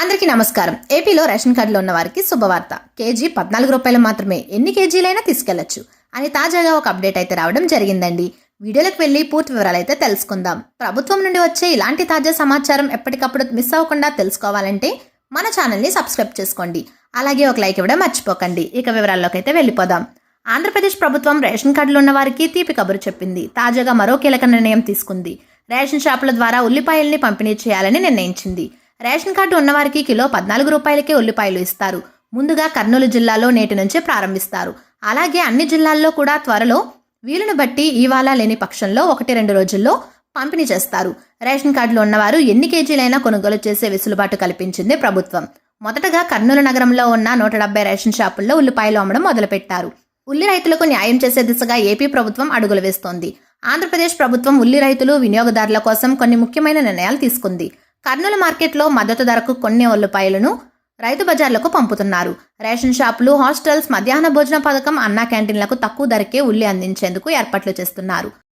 అందరికీ నమస్కారం. ఏపీలో రేషన్ కార్డులో ఉన్న వారికి శుభవార్త. కేజీ పద్నాలుగు రూపాయలు మాత్రమే. ఎన్ని కేజీలైనా తీసుకెళ్ళొచ్చు. అని తాజాగా ఒక అప్డేట్ అయితే రావడం జరిగిందండి. వీడియోలకు వెళ్ళి పూర్తి వివరాలు అయితే తెలుసుకుందాం. ప్రభుత్వం నుండి వచ్చే ఇలాంటి తాజా సమాచారం ఎప్పటికప్పుడు మిస్ అవ్వకుండా తెలుసుకోవాలంటే మన ఛానల్ని సబ్స్క్రైబ్ చేసుకోండి. అలాగే ఒక లైక్ ఇవ్వడం మర్చిపోకండి. ఇక వివరాల్లోకి అయితే వెళ్ళిపోదాం. ఆంధ్రప్రదేశ్ ప్రభుత్వం రేషన్ కార్డులు ఉన్న వారికి తీపి కబురు చెప్పింది. తాజాగా మరో కీలక నిర్ణయం తీసుకుంది. రేషన్ షాపుల ద్వారా ఉల్లిపాయల్ని పంపిణీ చేయాలని నిర్ణయించింది. రేషన్ కార్డు ఉన్నవారికి కిలో పద్నాలుగు రూపాయలకే ఉల్లిపాయలు ఇస్తారు. ముందుగా కర్నూలు జిల్లాలో నేటి నుంచే ప్రారంభిస్తారు. అలాగే అన్ని జిల్లాల్లో కూడా త్వరలో వీలును బట్టి ఇవాళ లేని పక్షంలో ఒకటి రెండు రోజుల్లో పంపిణీ చేస్తారు. రేషన్ కార్డులు ఉన్నవారు ఎన్ని కేజీలైనా కొనుగోలు చేసే వెసులుబాటు కల్పించింది ప్రభుత్వం. మొదటగా కర్నూలు నగరంలో ఉన్న నూట డెబ్బై రేషన్ షాపుల్లో ఉల్లిపాయలు అమ్మడం మొదలుపెట్టారు. ఉల్లి రైతులకు న్యాయం చేసే దిశగా ఏపీ ప్రభుత్వం అడుగులు వేస్తోంది. ఆంధ్రప్రదేశ్ ప్రభుత్వం ఉల్లి రైతులు వినియోగదారుల కోసం కొన్ని ముఖ్యమైన నిర్ణయాలు తీసుకుంది. కర్నూలు మార్కెట్లో మద్దతు ధరకు కొన్ని ఉల్లిపాయలను రైతు బజార్లకు పంపుతున్నారు. రేషన్ షాపులు హాస్టల్స్ మధ్యాహ్న భోజన పథకం అన్నా క్యాంటీన్లకు తక్కువ ధరకే ఉల్లి అందించేందుకు ఏర్పాట్లు చేస్తున్నారు.